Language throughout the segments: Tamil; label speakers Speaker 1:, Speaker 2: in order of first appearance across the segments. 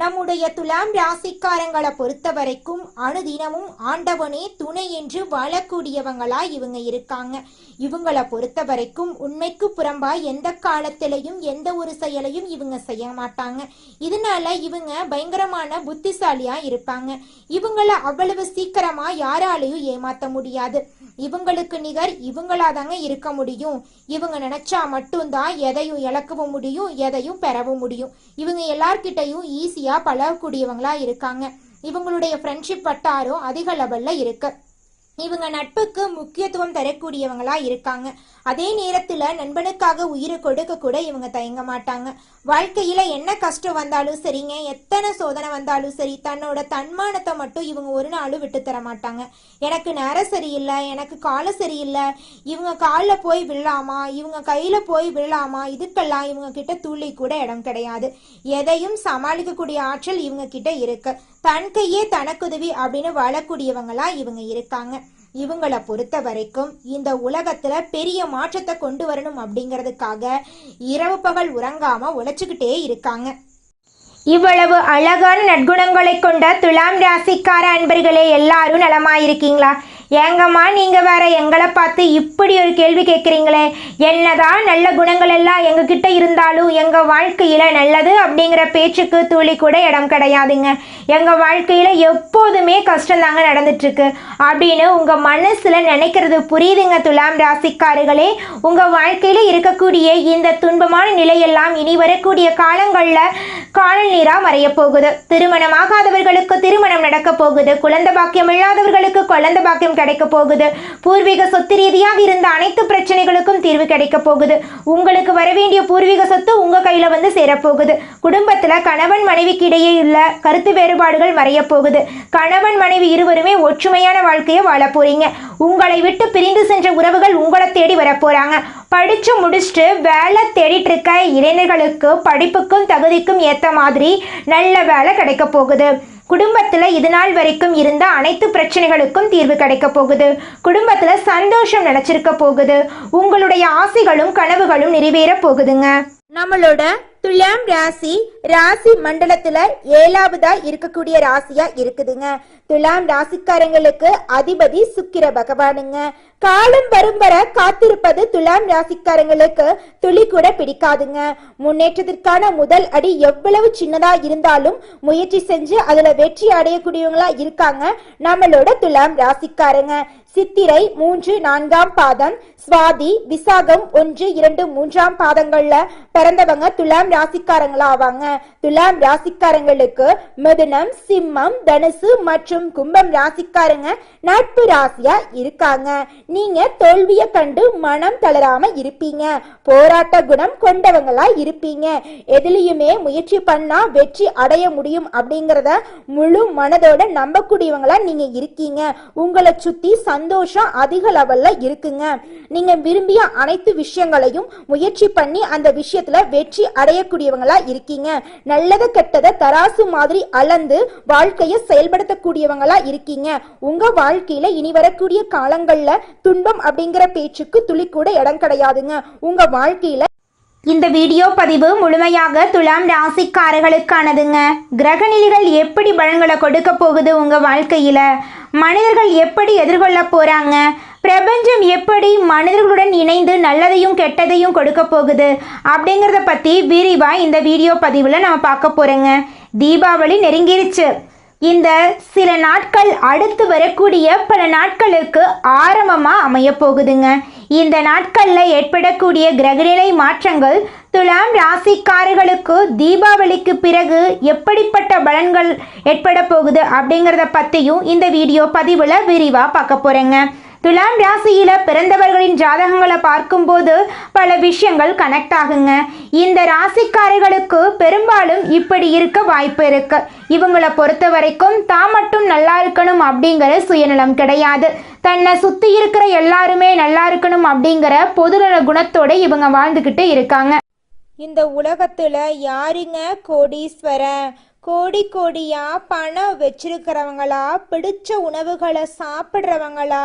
Speaker 1: நம்முடைய துலாம் ராசிக்காரங்களை பொறுத்த வரைக்கும் அணுதினமும் ஆண்டவனே துணை என்று வாழக்கூடியவங்களா இவங்க இருக்காங்க. இவங்கள பொறுத்த வரைக்கும் உண்மைக்கு புறம்பா எந்த காலத்திலையும் எந்த ஒரு செயலையும் இவங்க செய்ய மாட்டாங்க. இதனால இவங்க பயங்கரமான புத்திசாலியா இருப்பாங்க. இவங்கள அவ்வளவு சீக்கிரமா யாராலையும் ஏமாத்த முடியாது. இவங்களுக்கு நிகர் இவங்களாதாங்க இருக்க முடியும். இவங்க நினைச்சா மட்டும்தான் எதையும் இழக்கவும் முடியும் எதையும் பெறவும் முடியும். இவங்க எல்லார்கிட்டையும் ஈஸியா பழகக்கூடியவங்களா இருக்காங்க. இவங்களுடைய ஃப்ரெண்ட்ஷிப் வட்டாரம் அதிக லெவல்ல இருக்கு. இவங்க நட்புக்கு முக்கியத்துவம் தரக்கூடியவங்களா இருக்காங்க. அதே நேரத்துல நண்பனுக்காக உயிரை கொடுக்க கூட இவங்க தயங்க மாட்டாங்க. வாழ்க்கையில என்ன கஷ்டம் வந்தாலும் சரிங்க எத்தனை சோதனை வந்தாலும் சரி தன்னோட தன்மானத்தை மட்டும் இவங்க ஒரு நாளும் விட்டு தர மாட்டாங்க. எனக்கு நேரம் சரியில்லை எனக்கு காலம் சரியில்லை இவங்க காலில் போய் விழலாமா இவங்க கையில போய் விழலாமா இதுக்கெல்லாம் இவங்க கிட்ட துள்ளி கூட இடம் கிடையாது. எதையும் சமாளிக்கக்கூடிய ஆற்றல் இவங்க கிட்ட இருக்கு. தன் கையே தனக்குதவி அப்படின்னு வாழக்கூடியவங்களா இவங்க இருக்காங்க. இவங்களை பொறுத்த வரைக்கும் இந்த உலகத்துல பெரிய மாற்றத்தை கொண்டு வரணும் அப்படிங்கிறதுக்காக இரவு பகல் உறங்காம உழைச்சுக்கிட்டே இருக்காங்க.
Speaker 2: இவ்வளவு அழகான நற்குணங்களை கொண்ட துலாம் ராசிக்கார அன்பர்களே எல்லாரும் நலமாயிருக்கீங்களா? ஏங்கம்மா நீங்கள் வேற எங்களை பார்த்து இப்படி ஒரு கேள்வி கேட்குறீங்களே. என்னதான் நல்ல குணங்கள் எல்லாம் எங்ககிட்ட இருந்தாலும் எங்கள் வாழ்க்கையில் நல்லது அப்படிங்கிற பேச்சுக்கு துளி கூட இடம் கிடையாதுங்க. எங்கள் வாழ்க்கையில் எப்போதுமே கஷ்டம் தாங்க நடந்துட்டுருக்கு. அப்படின்னு உங்கள் மனசில் நினைக்கிறது புரியுதுங்க துலாம் ராசிக்காரர்களே. உங்கள் வாழ்க்கையில் இருக்கக்கூடிய இந்த துன்பமான நிலையெல்லாம் இனி வரக்கூடிய காலங்களில் காணல் நீராக மறைய போகுது. திருமணமாகாதவர்களுக்கு திருமணம் நடக்க போகுது. குழந்தை பாக்கியம் இல்லாதவர்களுக்கு குழந்தை பாக்கியம் கிடைக்க போகுது. பூர்வீக சொத்து ரீதியாக இருந்த அனைத்து பிரச்சனைகளுக்கும் தீர்வு கிடைக்க போகுது. உங்களுக்கு வரவேண்டிய பூர்வீக சொத்து உங்க கையில வந்து சேரப்போகுது. குடும்பத்துல கணவன் மனைவிக்கு இடையே உள்ள கருத்து வேறுபாடுகள் மறைய போகுது. கணவன் மனைவி இருவருமே ஒற்றுமையான வாழ்க்கையை வாழ போறீங்க. உங்களை விட்டு பிரிந்து சென்ற உறவுகள் உங்களை தேடி வரப்போறாங்க படிச்சு முடிச்சுட்டு வேலை தேடிட்டு இருக்க இளைஞர்களுக்கு படிப்புக்கும் தகுதிக்கும் ஏத்த மாதிரி நல்ல வேலை கிடைக்க போகுது. குடும்பத்துல இது நாள் வரைக்கும் இருந்த அனைத்து பிரச்சனைகளுக்கும் தீர்வு கிடைக்க போகுது. குடும்பத்துல சந்தோஷம் நினைச்சிருக்க போகுது. உங்களுடைய ஆசைகளும் கனவுகளும் நிறைவேற போகுதுங்க.
Speaker 1: நம்மளோட துலாம் ராசி ராசி மண்டலத்துல ஏழாவதா இருக்கக்கூடிய ராசியா இருக்குதுங்க. துலாம் ராசிக்காரங்களுக்கு அதிபதி சுக்கிர பகவானுங்க. காலம் வரும் வர காத்திருப்பது துலாம் ராசிக்காரங்களுக்கு துளி கூட பிடிக்காதுங்க. முன்னேற்றத்திற்கான முதல் அடி எவ்வளவு சின்னதா இருந்தாலும் முயற்சி செஞ்சு அதுல வெற்றி அடையக்கூடியவங்களா இருக்காங்க. நம்மளோட துலாம் ராசிக்காரங்க. சித்திரை மூன்று நான்காம் பாதம் சுவாதி விசாகம் ஒன்று இரண்டு மூன்றாம் பாதங்கள்ல பிறந்தவங்க துலாம் ராசிக்காரங்களா ஆவாங்க துலாம் ராசிக்காரங்களுக்கு மிதுனம் சிம்மம் தனுசு மற்றும் கும்பம் ராசிக்காரங்க நட்பு ராசியா இருக்காங்க. நீங்க தோல்விய கண்டு மனம் தளராம இருப்பீங்க. போராட்ட குணம் கொண்டவங்களா இருப்பீங்க. எதுலயுமே முயற்சி பண்ணா வெற்றி அடைய முடியும் அப்படிங்கறத முழு மனதோட நம்பக்கூடியவங்களா நீங்க இருக்கீங்க. உங்களை சுத்தி சந்த சந்தோஷம் அதிக லெவல்ல இருக்குங்க. நீங்க விரும்பிய அனைத்து விஷயங்களையும் முயற்சி பண்ணி அந்த விஷயத்துல வெற்றி அடையக்கூடியவங்களா இருக்கீங்க. நல்லத கெட்டத தராசு மாதிரி அளந்து வாழ்க்கையை செயல்படுத்தக்கூடியவங்களா இருக்கீங்க. உங்க வாழ்க்கையில இனி வரக்கூடிய காலங்கள்ல துன்பம் அப்படிங்கிற பேச்சுக்கு துளி கூட இடம் கிடையாதுங்க. உங்க வாழ்க்கையில
Speaker 2: இந்த வீடியோ பதிவு முழுமையாக துலாம் ராசிக்காரர்களுக்கானதுங்க. கிரகநிலைகள் எப்படி பலன்களை கொடுக்க போகுது உங்க வாழ்க்கையில? மனிதர்கள் எப்படி எதிர்கொள்ள போறாங்க? பிரபஞ்சம் எப்படி மனிதர்களுடன் இணைந்து நல்லதையும் கெட்டதையும் கொடுக்க போகுது? அப்படிங்கிறத பற்றி விரிவாக இந்த வீடியோ பதிவில் நம்ம பார்க்க போகிறோங்க தீபாவளி நெருங்கிருச்சு. இந்த சில நாட்கள் அடுத்து வரக்கூடிய பல நாட்களுக்கு ஆரம்பமாக அமைய போகுதுங்க. இந்த நாட்களில் ஏற்படக்கூடிய கிரகநிலை மாற்றங்கள் துலாம் ராசிக்காரர்களுக்கு தீபாவளிக்கு பிறகு எப்படிப்பட்ட பலன்கள் ஏற்பட போகுது அப்படிங்கிறத பற்றியும் இந்த வீடியோ பதிவில் விரிவாக பார்க்க போகிறேங்க துலாம் ராசியில பிறந்தவர்களின் ஜாதகங்களை பார்க்கும்போது பல விஷயங்கள் கனெக்ட் ஆகுங்க. இந்த ராசிக்காரர்களுக்கு பெரும்பாலும் இப்படி இருக்க வாய்ப்பு இருக்கு. இவங்களை பொறுத்த வரைக்கும் தான் மட்டும் நல்லா இருக்கணும் அப்படிங்கிற சுயநலம் கிடையாது. தன்னை சுத்தி இருக்கிற எல்லாருமே நல்லா இருக்கணும் அப்படிங்கிற பொதுநல குணத்தோட இவங்க வாழ்ந்துகிட்டு இருக்காங்க.
Speaker 1: இந்த உலகத்துல யாருங்க கோடீஸ்வரன்? கோடி கோடியா பணம் வச்சிருக்கிறவங்களா? பிடிச்ச உணவுகளை சாப்பிட்றவங்களா?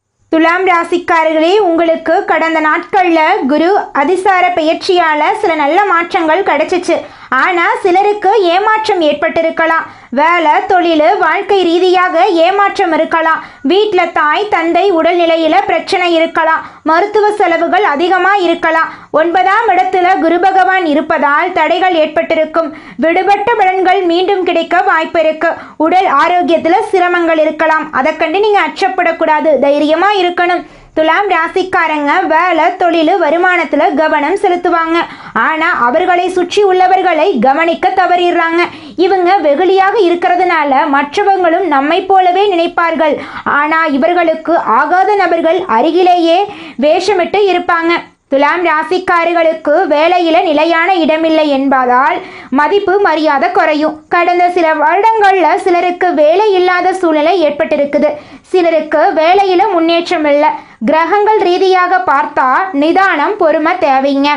Speaker 2: துலாம் ராசிக்காரர்களே உங்களுக்கு கடந்த நாட்களில் குரு அதிசார பயிற்சியால் சில நல்ல மாற்றங்கள் கிடைச்சிச்சு. ஆனால் சிலருக்கு ஏமாற்றம் ஏற்பட்டிருக்கலாம். வேலை தொழில் வாழ்க்கை ரீதியாக ஏமாற்றம் இருக்கலாம். வீட்டில் தாய் தந்தை உடல்நிலையில் பிரச்சனை இருக்கலாம். மருத்துவ செலவுகள் அதிகமாக இருக்கலாம். ஒன்பதாம் இடத்துல குரு பகவான் இருப்பதால் தடைகள் ஏற்பட்டிருக்கும். விடுபட்ட பலன்கள் மீண்டும் கிடைக்க வாய்ப்பு இருக்கு. உடல் ஆரோக்கியத்தில் சிரமங்கள் இருக்கலாம். அதை கண்டு நீங்கள் அச்சப்படக்கூடாது. தைரியமாக இருக்கணும். துலாம் ராசிக்காரங்க வேலை தொழில் வருமானத்தில் கவனம் செலுத்துவாங்க. ஆனால் அவர்களை சுற்றி உள்ளவர்களை கவனிக்க தவறிடுறாங்க. இவங்க வெகுளியாக இருக்கிறதுனால மற்றவங்களும் நம்மை போலவே நினைப்பார்கள். ஆனால் இவர்களுக்கு ஆகாத நபர்கள் அருகிலேயே வேஷமிட்டு இருப்பாங்க. துலாம் ராசிக்காரிகளுக்கு வேலையில நிலையான இடமில்லை என்பதால் மதிப்பு மரியாதை குறையும். கடந்த சில வருடங்கள்ல சிலருக்கு வேலை இல்லாத சூழ்நிலை ஏற்பட்டிருக்குது. சிலருக்கு வேலையில முன்னேற்றம் இல்லை. கிரகங்கள் ரீதியாக பார்த்தா நிதானம் பொறுமை தேவைங்க.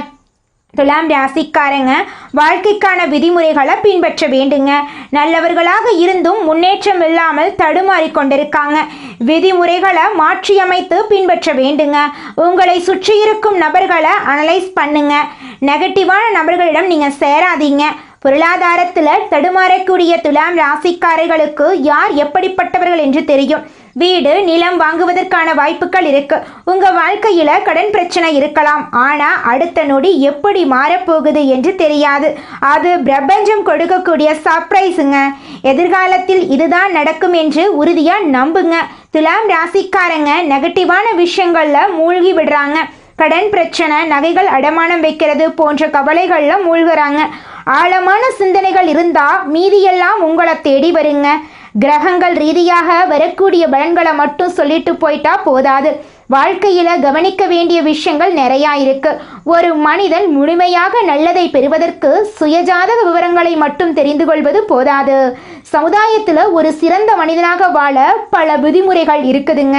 Speaker 2: துலாம் ராசிக்காரங்க வாழ்க்கைக்கான விதிமுறைகளை பின்பற்ற வேண்டுங்க. நல்லவர்களாக இருந்தும் முன்னேற்றம் இல்லாமல் தடுமாறி கொண்டிருக்காங்க. விதிமுறைகளை மாற்றியமைத்து பின்பற்ற வேண்டுங்க. உங்களை சுற்றி இருக்கும் நபர்களை அனலைஸ் பண்ணுங்க. நெகட்டிவான நபர்களிடம் நீங்கள் சேராதீங்க. பொருளாதாரத்தில் தடுமாறக்கூடிய துலாம் ராசிக்காரர்களுக்கு யார் எப்படிப்பட்டவர்கள் என்று தெரியும். வீடு நிலம் வாங்குவதற்கான வாய்ப்புகள் இருக்கு. உங்க வாழ்க்கையில கடன் பிரச்சனை இருக்கலாம். ஆனா அடுத்த நொடி எப்படி மாறப்போகுது என்று தெரியாது. அது பிரபஞ்சம் கொடுக்கக்கூடிய சர்ப்ரைஸுங்க எதிர்காலத்தில் இதுதான் நடக்கும் என்று உறுதியா நம்புங்க. துலாம் ராசிக்காரங்க நெகட்டிவான விஷயங்கள்ல மூழ்கி விடுறாங்க. கடன் பிரச்சனை நகைகள் அடமானம் வைக்கிறது போன்ற கவலைகள்ல மூழ்கிறாங்க. ஆழமான சிந்தனைகள் இருந்தா மீதியெல்லாம் உங்களை தேடி வருங்க. கிரகங்கள் ரீதியாக வரக்கூடிய பலன்களை மட்டும் சொல்லிட்டு போயிட்டா போதாது. வாழ்க்கையில கவனிக்க வேண்டிய விஷயங்கள் நிறையா இருக்கு. ஒரு மனிதன் முழுமையாக நல்லதை பெறுவதற்கு சுயஜாதக விவரங்களை மட்டும் தெரிந்து கொள்வது போதாது. சமுதாயத்துல ஒரு சிறந்த மனிதனாக வாழ பல விதிமுறைகள் இருக்குதுங்க.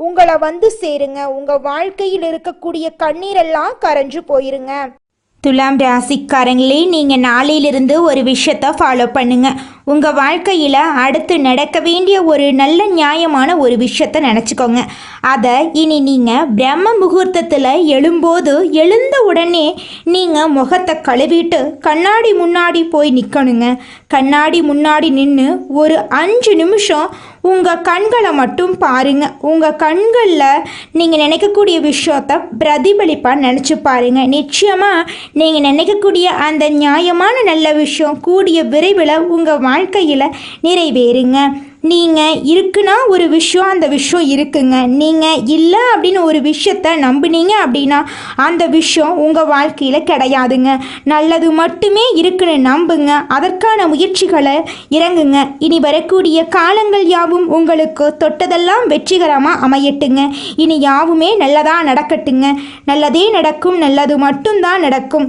Speaker 1: உங்களை வந்து சேருங்க. உங்க வாழ்க்கையில் இருக்கக்கூடிய கண்ணீரெல்லாம் கரைஞ்சு போயிருங்க.
Speaker 2: துலாம் ராசிக்காரங்களே நீங்கள் நாளையிலிருந்து ஒரு விஷயத்தை ஃபாலோ பண்ணுங்கள் உங்கள் வாழ்க்கையில் அடுத்து நடக்க வேண்டிய ஒரு நல்ல நியாயமான ஒரு விஷயத்தை நினச்சிக்கோங்க. அதை இனி நீங்கள் பிரம்ம முகூர்த்தத்தில் எழும்போது எழுந்த உடனே நீங்கள் முகத்தை கழுவிட்டு கண்ணாடி முன்னாடி போய் நிற்கணுங்க கண்ணாடி முன்னாடி நின்று ஒரு அஞ்சு நிமிஷம் உங்கள் கண்களை மட்டும் பாருங்க. உங்கள் கண்களில் நீங்கள் நினைக்கக்கூடிய விஷயத்த பிரதிபலிப்பாக நினச்சி பாருங்க. நிச்சயமாக நீங்கள் நினைக்கக்கூடிய அந்த நியாயமான நல்ல விஷயம் கூடிய விரைவில் உங்கள் வாழ்க்கையில் நிறைவேறுங்க. நீங்கள் இருக்குன்னா ஒரு விஷயம் அந்த விஷயம் இருக்குங்க. நீங்கள் இல்லை அப்படின்னு ஒரு விஷயத்த நம்புனீங்க அப்படின்னா அந்த விஷயம் உங்கள் வாழ்க்கையில் கிடையாதுங்க. நல்லது மட்டுமே இருக்குன்னு நம்புங்க. அதற்கான முயற்சிகளை இறங்குங்க. இனி வரக்கூடிய காலங்கள் யாவும் உங்களுக்கு தொட்டதெல்லாம் வெற்றிகரமாக அமையட்டுங்க. இனி யாவுமே நல்லதாக நடக்கட்டுங்க. நல்லதே நடக்கும் நல்லது மட்டும்தான் நடக்கும்.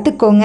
Speaker 2: கற்றுக்கோங்க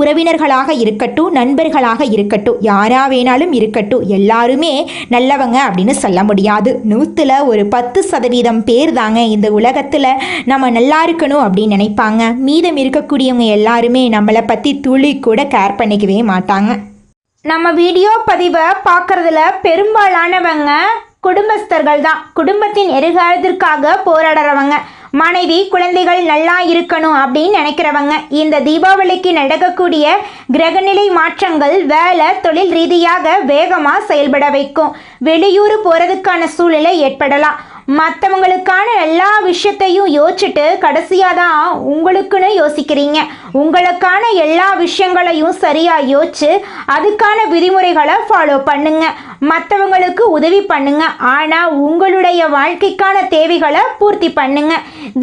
Speaker 2: உறவினர்களாக இருக்கட்டும் நண்பர்களாக இருக்கட்டும் யாரா வேணாலும் இருக்கட்டும் எல்லாருமே நல்லவங்க அப்படின்னு சொல்ல முடியாது. நூற்றுல ஒரு பத்து சதவீதம் பேர் தாங்க இந்த உலகத்தில் நம்ம நல்லா இருக்கணும் அப்படின்னு நினைப்பாங்க. மீதம் இருக்கக்கூடியவங்க எல்லாருமே நம்மளை பற்றி துளி கூட கேர் பண்ணிக்கவே மாட்டாங்க. நம்ம வீடியோ பதிவை பார்க்குறதுல பெரும்பாலானவங்க குடும்பஸ்தர்கள் தான் குடும்பத்தின் எதிர்காலத்திற்காக போராடுறவங்க. மனைவி குழந்தைகள் நல்லா இருக்கணும் அப்படின்னு நினைக்கிறவங்க இந்த தீபாவளிக்கு நடக்கக்கூடிய கிரகநிலை மாற்றங்கள் வேலை தொழில் ரீதியாக வேகமாக செயல்பட வைக்கும். வெளியூர் போகிறதுக்கான சூழ்நிலை ஏற்படலாம். மற்றவங்களுக்கான எல்லா விஷயத்தையும் யோசிச்சுட்டு கடைசியாக தான் உங்களுக்குன்னு யோசிக்கிறீங்க. உங்களுக்கான எல்லா விஷயங்களையும் சரியாக யோசிச்சு அதுக்கான விதிமுறைகளை ஃபாலோ பண்ணுங்க. மற்றவங்களுக்கு உதவி பண்ணுங்க. ஆனால் உங்களுடைய வாழ்க்கைக்கான தேவைகளை பூர்த்தி பண்ணுங்க.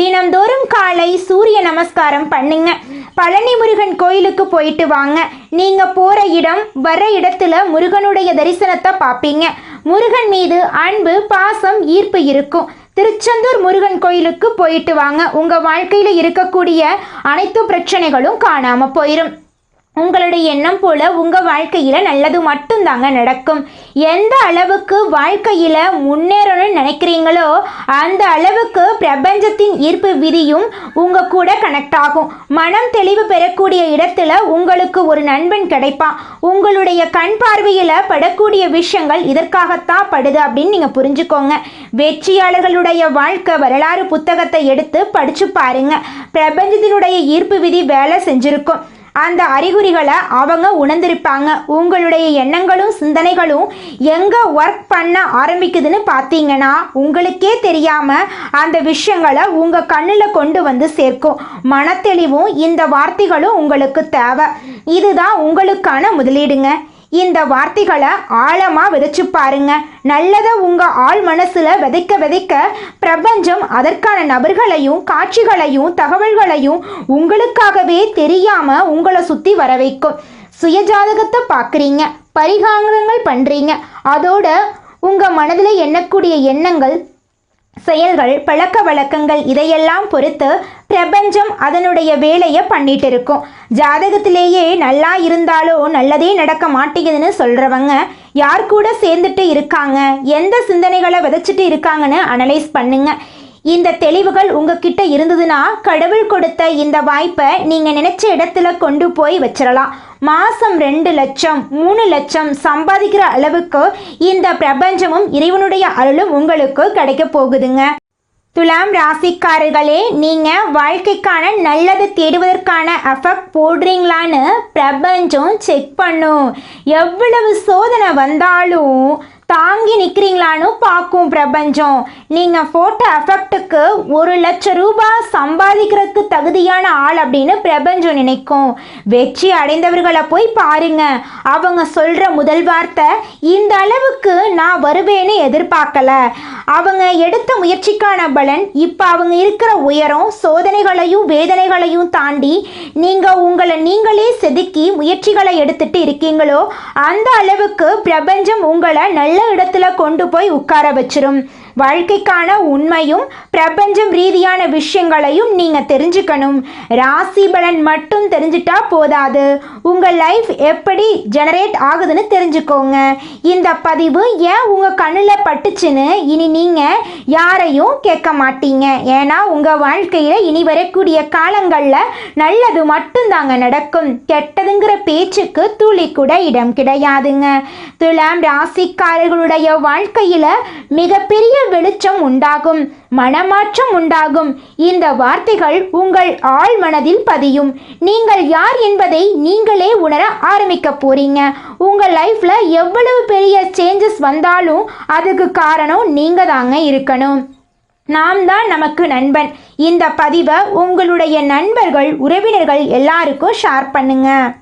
Speaker 2: தினம்தோறும் காலை சூரிய நமஸ்காரம் பண்ணுங்க. பழனி முருகன் கோயிலுக்கு போயிட்டு வாங்க. நீங்கள் போகிற இடம் வர இடத்துல முருகனுடைய தரிசனத்தை பார்ப்பீங்க. முருகன் மீது அன்பு பாசம் ஈர்ப்பு இருக்கும். திருச்செந்தூர் முருகன் கோயிலுக்கு போயிட்டு வாங்க. உங்கள் வாழ்க்கையில் இருக்கக்கூடிய அனைத்து பிரச்சனைகளும் காணாமல் போயிடும் உங்களுடைய எண்ணம் போல உங்கள் வாழ்க்கையில் நல்லது மட்டும்தாங்க நடக்கும். எந்த அளவுக்கு வாழ்க்கையில் முன்னேறணும்னு நினைக்கிறீங்களோ அந்த அளவுக்கு பிரபஞ்சத்தின் ஈர்ப்பு விதியும் உங்கள் கூட கனெக்ட் ஆகும். மனம் தெளிவு பெறக்கூடிய இடத்துல உங்களுக்கு ஒரு நண்பன் கிடைப்பான் உங்களுடைய கண் பார்வையில் படக்கூடிய விஷயங்கள் இதற்காகத்தான் படுது அப்படின்னு நீங்கள் புரிஞ்சுக்கோங்க. வெற்றியாளர்களுடைய வாழ்க்கை வரலாறு புத்தகத்தை எடுத்து படித்து பாருங்க. பிரபஞ்சத்தினுடைய ஈர்ப்பு விதி வேலை செஞ்சுருக்கும். அந்த அறிகுறிகளை அவங்க உணர்ந்திருப்பாங்க. உங்களுடைய எண்ணங்களும் சிந்தனைகளும் எங்கே ஒர்க் பண்ண ஆரம்பிக்குதுன்னு பார்த்தீங்கன்னா உங்களுக்கே தெரியாமல் அந்த விஷயங்களை உங்கள் கண்ணில் கொண்டு வந்து சேர்க்கும். மனத்தெளிவும் இந்த வார்த்தைகளும் உங்களுக்கு தேவை. இதுதான் உங்களுக்கான முதலீடுங்க. இந்த வார்த்தைகளை ஆழமாக விதைச்சு பாருங்க. நல்லதை உங்கள் ஆள் மனசில் விதைக்க விதைக்க பிரபஞ்சம் அதற்கான நபர்களையும் காட்சிகளையும் தகவல்களையும் உங்களுக்காகவே தெரியாமல் உங்களை சுற்றி வர வைக்கும். சுயஜாதகத்தை பார்க்குறீங்க பரிகாரங்கள் பண்ணுறீங்க அதோட உங்கள் மனதில் எண்ணக்கூடிய எண்ணங்கள் செயல்கள் பழக்க வழக்கங்கள் இதையெல்லாம் பொறுத்து பிரபஞ்சம் அதனுடைய வேலையை பண்ணிட்டு இருக்கும் ஜாதகத்திலேயே நல்லா இருந்தாலும் நல்லதே நடக்க மாட்டேங்குதுன்னு சொல்கிறவங்க யார் கூட சேர்ந்துட்டு இருக்காங்க? எந்த சிந்தனைகளை விதைச்சிட்டு இருக்காங்கன்னு அனலைஸ் பண்ணுங்க. இந்த தெளிவுகள் உங்ககிட்ட இருந்ததுன்னா கடவுள் கொடுத்த இந்த வாய்ப்பை நீங்கள் நினைச்ச இடத்துல கொண்டு போய் வச்சிடலாம் மாசம் ரெண்டு லட்சம் மூணு லட்சம் சம்பாதிக்கிற அளவுக்கு இந்த பிரபஞ்சமும் இறைவனுடைய அருளும் உங்களுக்கு கிடைக்க போகுதுங்க. துலாம் ராசிக்காரர்களே நீங்கள் வாழ்க்கைக்கான நல்லது தேடுவதற்கான எஃபெக்ட் போடுறீங்களான்னு பிரபஞ்சம் செக் பண்ணும். எவ்வளவு சோதனை வந்தாலும் தாங்கி நிற்கிறீங்களான்னு பார்க்கும் பிரபஞ்சம். நீங்கள் போட்ட எஃபெக்ட்டுக்கு ஒரு லட்சம் ரூபாய் சம்பாதிக்கிறதுக்கு தகுதியான ஆள் அப்படின்னு பிரபஞ்சம் நினைக்கும். வெற்றி அடைந்தவர்களை போய் பாருங்க. அவங்க சொல்கிற முதல் வார்த்தை இந்த அளவுக்கு நான் வருவேன்னு எதிர்பார்க்கல. அவங்க எடுத்த முயற்சிக்கான பலன் இப்போ அவங்க இருக்கிற உயரம் சோதனைகளையும் வேதனைகளையும் தாண்டி நீங்கள் உங்களை நீங்களே செதுக்கி முயற்சிகளை எடுத்துட்டு இருக்கீங்களோ அந்த அளவுக்கு பிரபஞ்சம் உங்களை நல்ல இடத்துல கொண்டு போய் உட்கார வச்சிரும். வாழ்க்கைக்கான உண்மையும் பிரபஞ்சம் ரீதியான விஷயங்களையும் நீங்கள் தெரிஞ்சுக்கணும். ராசி பலன் மட்டும் தெரிஞ்சிட்டா போதாது. உங்கள் லைஃப் எப்படி ஜெனரேட் ஆகுதுன்னு தெரிஞ்சுக்கோங்க. இந்த பதிவு ஏன் உங்கள் கண்ணில் பட்டுச்சுன்னு இனி நீங்கள் யாரையும் கேட்க மாட்டீங்க. ஏன்னா உங்கள் வாழ்க்கையில் இனி வரக்கூடிய காலங்களில் நல்லது மட்டும்தாங்க நடக்கும். கெட்டதுங்கிற பேச்சுக்கு துளி கூட இடம் கிடையாதுங்க. துலாம் ராசிக்காரர்களுடைய வாழ்க்கையில் மிகப்பெரிய வெளிச்சம் உண்டாகும் மனமாற்றம் உண்டாகும். இந்த வார்த்தைகள் உங்கள் ஆழ் மனதில் பதியும். நீங்கள் யார் என்பதை நீங்களே உணர ஆரம்பிக்க போறீங்க. உங்கள் லைஃப்ல எவ்வளவு பெரிய சேஞ்சஸ் வந்தாலும் அதுக்கு காரணம் நீங்க தாங்க இருக்கணும். நாம் தான் நமக்கு நண்பன். இந்த பதிவை உங்களுடைய நண்பர்கள் உறவினர்கள் எல்லாருக்கும் ஷேர் பண்ணுங்கள்